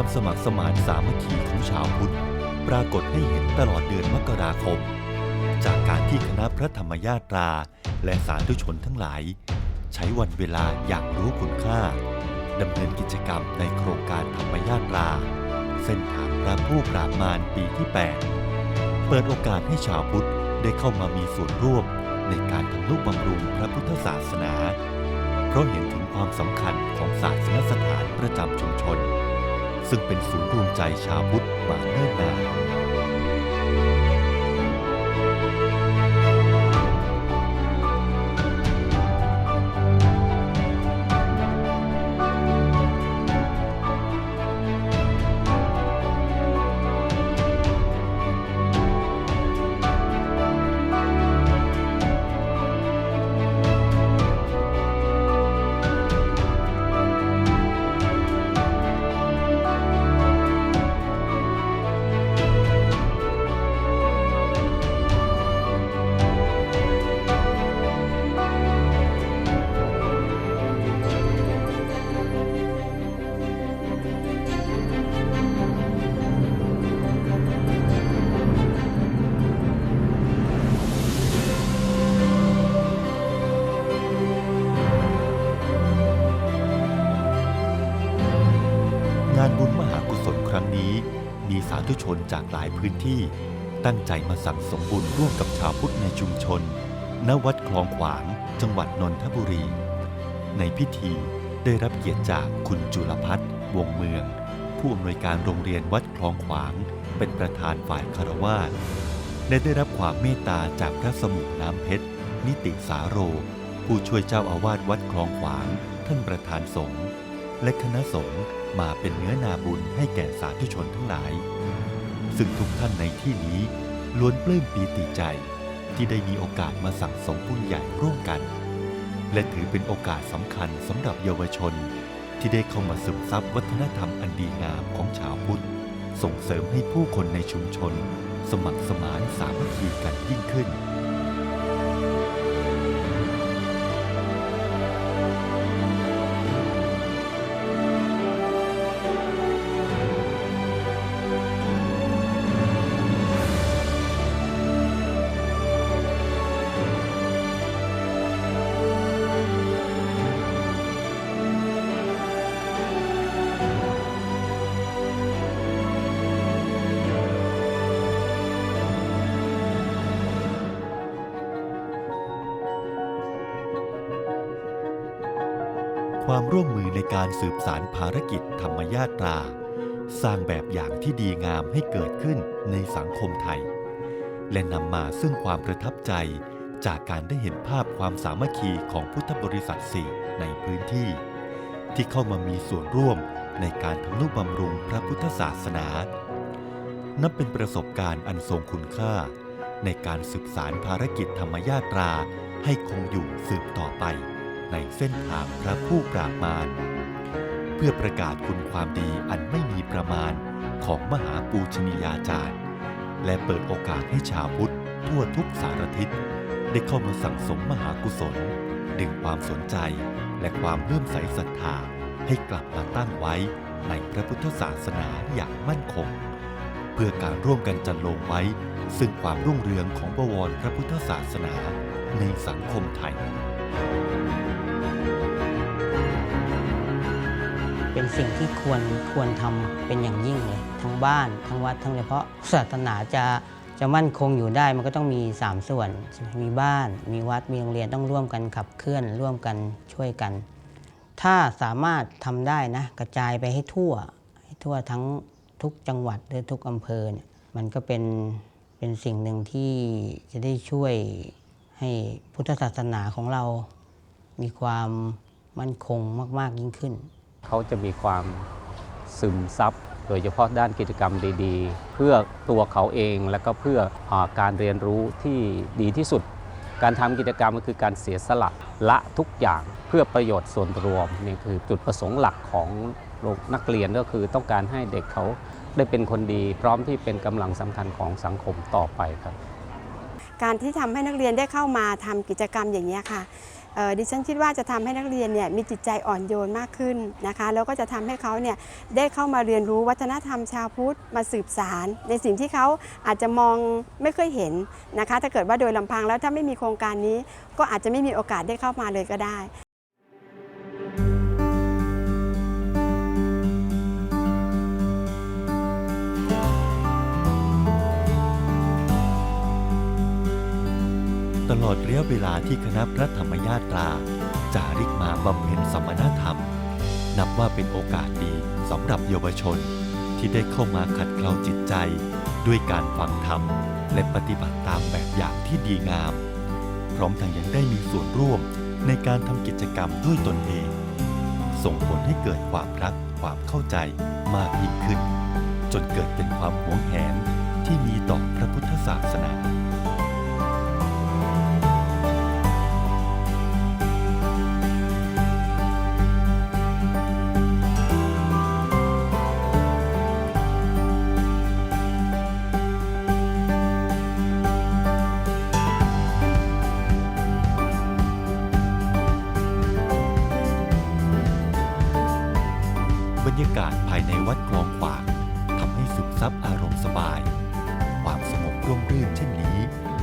ความสมัครสมานสามัคคีของชาวพุทธปรากฏให้เห็นตลอดเดือนมกราคม จากการที่คณะพระธรรมญาตรา และสาธุชนทั้งหลาย ใช้วันเวลาอย่างรู้คุณค่าดำเนินกิจกรรมในโครงการธรรมญาตรา เส้นทางพระผู้ปราบมารปีที่ 8 เปิดโอกาสให้ชาวพุทธได้เข้ามามีส่วนร่วมในการทำนุบำรุงพระพุทธศาสนา เพราะเห็นถึงความสำคัญของศาสนสถานประจำชุมชน ซึ่งเป็นศูนย์รวมใจชาวพุทธมาเนิ่นนาน งานบุญมหากุศลครั้งนี้ มีสาธุชนจากหลายพื้นที่ ตั้งใจมาสั่งสมบุญร่วมกับชาวพุทธในชุมชน ณวัดคลองขวาง จังหวัดนนทบุรี ในพิธีได้รับเกียรติจากคุณจุลพัฒน์วงเมือง ผู้อำนวยการโรงเรียนวัดคลองขวาง เป็นประธานฝ่ายคารวาสและได้รับความเมตตาจากพระสมุน้ำเพชร นิติสาโร ผู้ช่วยเจ้าอาวาสวัดคลองขวาง ท่านประธานสงฆ์ และคณะสงฆ์มาเป็นเนื้อนาบุญให้แก่สาธุชนทั้งหลาย ซึ่งทุกท่านในที่นี้ล้วนปลื้มปีติใจที่ได้มีโอกาสมาสั่งสมบุญใหญ่ร่วมกัน และถือเป็นโอกาสสำคัญสำหรับเยาวชน ที่ได้เข้ามาซึมซับวัฒนธรรมอันดีงามของชาวพุทธ ส่งเสริมให้ผู้คนในชุมชน สมัครสมานสามัคคีกันยิ่งขึ้น ความร่วมมือในการสืบสารภารกิจธรรมญาตรา สร้างแบบอย่างที่ดีงามให้เกิดขึ้นในสังคมไทย และนำมาซึ่งความประทับใจจากการได้เห็นภาพความสามัคคีของพุทธบริษัทสี่ในพื้นที่ ที่เข้ามามีส่วนร่วมในการทำนุบำรุงพระพุทธศาสนา นับเป็นประสบการณ์อันทรงคุณค่า ในการสืบสารภารกิจธรรมญาตราให้คงอยู่สืบต่อไป ในเส้นทางพระผู้ปราบมารเพื่อประกาศคุณความดีอันไม่มีประมาณของมหาปูชนียาจารย์ และเปิดโอกาสให้ชาวพุทธทั่วทุกสารทิศ ได้เข้ามาสั่งสมมหากุศล ดึงความสนใจและความเลื่อมใสศรัทธาให้กลับมาตั้งไว้ในพระพุทธศาสนาอย่างมั่นคง เพื่อการร่วมกันจันลงไว้ ซึ่งความรุ่งเรืองของบวรพระพุทธศาสนาในสังคมไทย เป็นสิ่งที่ควรควรทำเป็นอย่างยิ่งเลย ทั้งบ้านทั้งวัดทั้งเลยเพราะศาสนาจะจะมั่นคงอยู่ได้มันก็ต้องมี 3 ส่วน มีบ้าน มีวัด มีโรงเรียนต้องร่วมกันขับเคลื่อนร่วมกันช่วยกัน ถ้าสามารถทำได้นะ กระจายไปให้ทั่ว ให้ทั่วทั้งทุกจังหวัดหรือทุกอำเภอเนี่ยมันก็เป็นเป็นสิ่งหนึ่งที่จะได้ช่วย ให้พุทธศาสนาของเรามีความมั่นคงมาก ๆ ยิ่งขึ้น เขาจะมีความซึมซับโดยเฉพาะด้านกิจกรรมดีๆ เพื่อตัวเขาเองและก็เพื่ออการเรียนรู้ที่ดีที่สุด การทำกิจกรรมก็คือการเสียสละละทุกอย่างเพื่อประโยชน์ส่วนรวมนี่คือจุดประสงค์หลักของนักเรียนก็คือต้องการให้เด็กเขาได้เป็นคนดี พร้อมที่เป็นกำลังสำคัญของสังคมต่อไปครับ การที่ทำให้นักเรียนได้เข้ามาทำกิจกรรมอย่างนี้ค่ะดิฉันคิดว่าจะทำให้นักเรียนเนี่ยมีจิตใจอ่อนโยนมากขึ้นนะคะแล้วก็จะทำให้เขาเนี่ยได้เข้ามาเรียนรู้วัฒนธรรมชาวพุทธมาสืบสาร ในสิ่งที่เขาอาจจะมองไม่เคยเห็นนะคะ ถ้าเกิดว่าโดยลำพังแล้วถ้าไม่มีโครงการนี้ ก็อาจจะไม่มีโอกาสได้เข้ามาเลยก็ได้ อดระยะเวลาที่คณะพระธรรมญาตราจาริกมาบำเพ็ญสมณธรรม นับว่าเป็นโอกาสดีสำหรับเยาวชนที่ได้เข้ามาขัดเกลาจิตใจ ด้วยการฟังธรรม และปฏิบัติตามแบบอย่างที่ดีงาม พร้อมทั้งยังได้มีส่วนร่วมในการทำกิจกรรมด้วยตนเอง ส่งผลให้เกิดความรักความเข้าใจมากยิ่งขึ้น จนเกิดเป็นความหวงแหนที่มีต่อพระพุทธศาสนา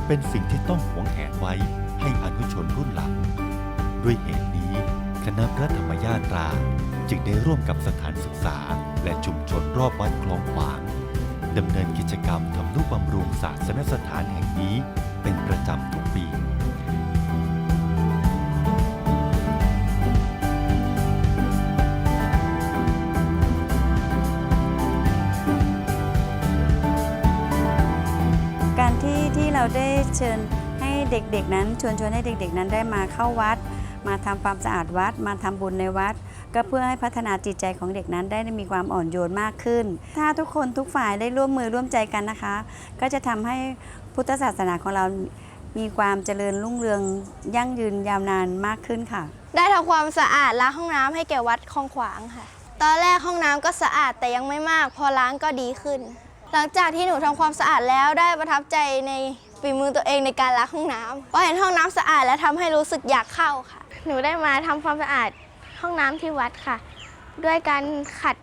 เป็นสิ่งที่ต้องหวงแหนไว้ให้อนุชนรุ่นหลัง ด้วยเหตุนี้คณะพระธรรมญาตราจึงได้ร่วมกับสถานศึกษา และชุมชนรอบวัดคลองขวางดำเนินกิจกรรมทำนุบำรุงศาสนสถานแห่งนี้เป็นประจำทุกปี เราได้เชิญให้เด็กๆนั้นชวนชวนให้เด็กๆนั้นได้มาเข้าวัด มาทำความสะอาดวัด มาทำบุญในวัด ก็เพื่อให้พัฒนาจิตใจของเด็กนั้นได้มีความอ่อนโยนมากขึ้น ถ้าทุกคนทุกฝ่ายได้ร่วมมือร่วมใจกันนะคะ ก็จะทำให้พุทธศาสนาของเรามีความเจริญรุ่งเรืองยั่งยืนยาวนานมากขึ้นค่ะ ได้ทำความสะอาดล้างห้องน้ำให้แก่วัดคลองขวางค่ะ ตอนแรกห้องน้ำก็สะอาดแต่ยังไม่มาก พอล้างก็ดีขึ้น หลังจากที่หนูทำความสะอาดแล้วได้ประทับใจใน ฝีมือตัวเองในการล้างห้องน้ำพอเห็นห้องน้ำสะอาดแล้วทำให้รู้สึกอยากเข้าค่ะ หนูได้มาทำความสะอาดห้องน้ำที่วัดค่ะ ด้วยการขัด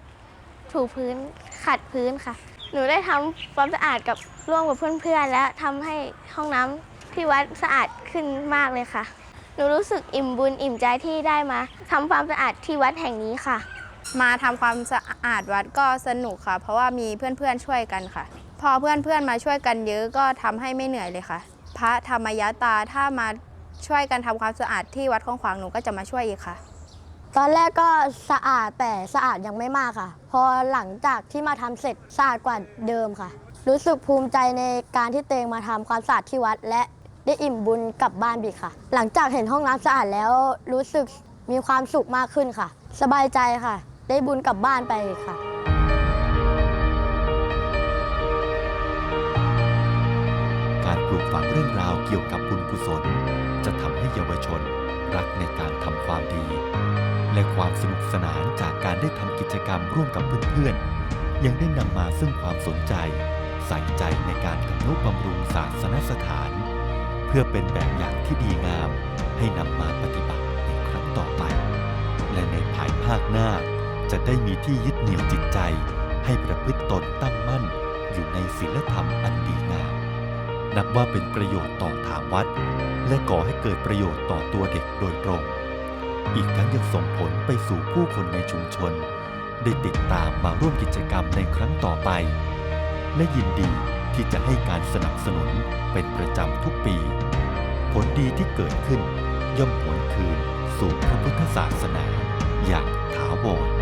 ถูพื้นขัดพื้นค่ะ หนูได้ทำความสะอาดกับร่วมกับเพื่อนๆและทำให้ห้องน้ำที่วัดสะอาดขึ้นมากเลยค่ะ หนูรู้สึกอิ่มบุญอิ่มใจที่ได้มาทำความสะอาดที่วัดแห่งนี้ค่ะ มาทำความสะอาดวัดก็สนุกค่ะ เพราะว่ามีเพื่อนๆช่วยกันค่ะ พอเพื่อนๆมาช่วยกันเยอะก็ทำให้ไม่เหนื่อยเลยค่ะ พระธรรมยตาถ้ามาช่วยกันทำความสะอาดที่วัดของขวางหนูก็จะมาช่วยอีกค่ะ ตอนแรกก็สะอาดแต่สะอาดยังไม่มากค่ะ พอหลังจากที่มาทำเสร็จสะอาดกว่าเดิมค่ะ รู้สึกภูมิใจในการที่เตงมาทำความสะอาดที่วัด และได้อิ่มบุญกลับบ้านบีค่ะ หลังจากเห็นห้องน้ำสะอาดแล้วรู้สึกมีความสุขมากขึ้นค่ะ สบายใจค่ะ ได้บุญกลับบ้านไปค่ะ ลูกฝังเรื่องราวเกี่ยวกับบุญกุศล จะทำให้เยาวชนรักในการทำความดี และความสนุกสนานจากการได้ทำกิจกรรมร่วมกับเพื่อนๆ ยังได้นำมาซึ่งความสนใจ ใส่ใจในการทำนุบำรุงศาสนสถาน เพื่อเป็นแบบอย่างที่ดีงาม ให้นำมาปฏิบัติในครั้งต่อไป และในภายภาคหน้า จะได้มีที่ยึดเหนี่ยวจิตใจ ให้ประพฤติตนตั้งมั่นอยู่ในศีลธรรมอันดีงาม นับว่าเป็นประโยชน์ต่อทางวัด และก่อให้เกิดประโยชน์ต่อตัวเด็กโดยตรง อีกทั้งยังส่งผลไปสู่ผู้คนในชุมชน ได้ติดตามมาร่วมกิจกรรมในครั้งต่อไป และยินดีที่จะให้การสนับสนุนเป็นประจำทุกปี ผลดีที่เกิดขึ้นย่อมหวนคืนสู่พระพุทธศาสนาอย่างถาวร